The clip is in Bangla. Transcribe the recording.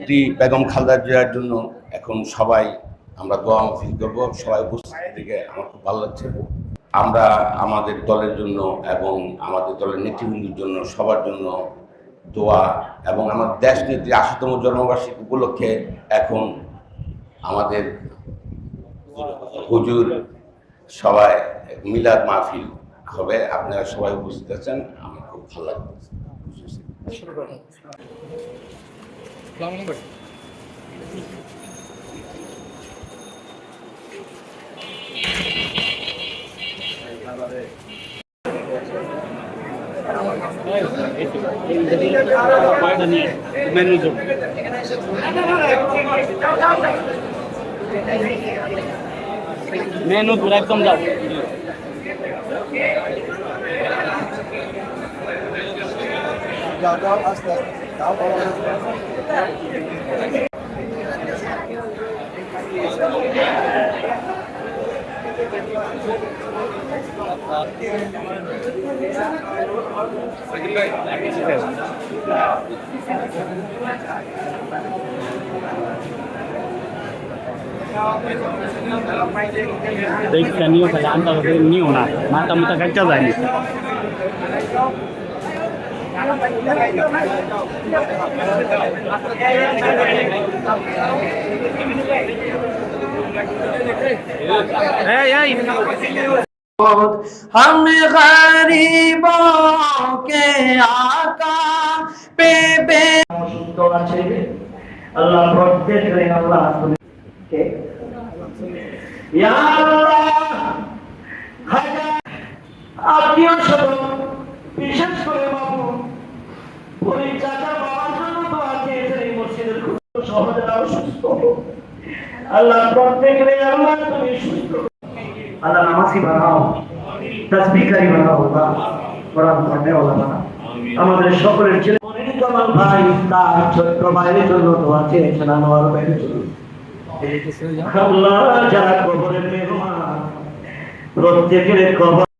নেত্রী বেগম খালেদা জিয়ার জন্য এখন সবাই আমরা দোয়া মাহফিল করব, সবাই উপস্থিত থেকে আমার খুব ভালো লাগছে। আমরা আমাদের দলের জন্য এবং আমাদের দলের নেতৃবৃন্দের জন্য, সবার জন্য দোয়া এবং আমার দেশ নেত্রী আশিতম জন্মবার্ষিকী উপলক্ষে এখন আমাদের হুজুর সবাই মিলাদ মাহফিল হবে। আপনারা সবাই উপস্থিত আছেন, আমার খুব ভালো লাগছে। মেনু পুরো একদম যাও দেখতে নিও তাহলে আনতে হবে নিও না মাথা মাথা কাটতে যায়নি এই এই हम गरीबों के आका पे बे অসুস্থ আছে আল্লাহ প্রত্যেক আল্লাহ কে ইয়া আল্লাহ হাজার আত্মীয় ওই চাচা বাবার জন্য তো আছে এই মসজিদের খুব সহজে অসুস্থ আল্লাহ প্রত্যেকের আল্লাহ তুমি সুস্থ। আল্লাহ নামাজি বানাও তসবিহকারী বানাও আল্লাহ কোরআন পড়নে ওলা বানাও। আমাদের সকলের ছেলে মনির জামাল ভাই তার ছোট্ট ভাইয়ের জন্য দোয়া চেয়েছেন আনোয়ার ভাইয়ের জন্য। আল্লাহ যারা কবরের মেহমান প্রত্যেকের কবর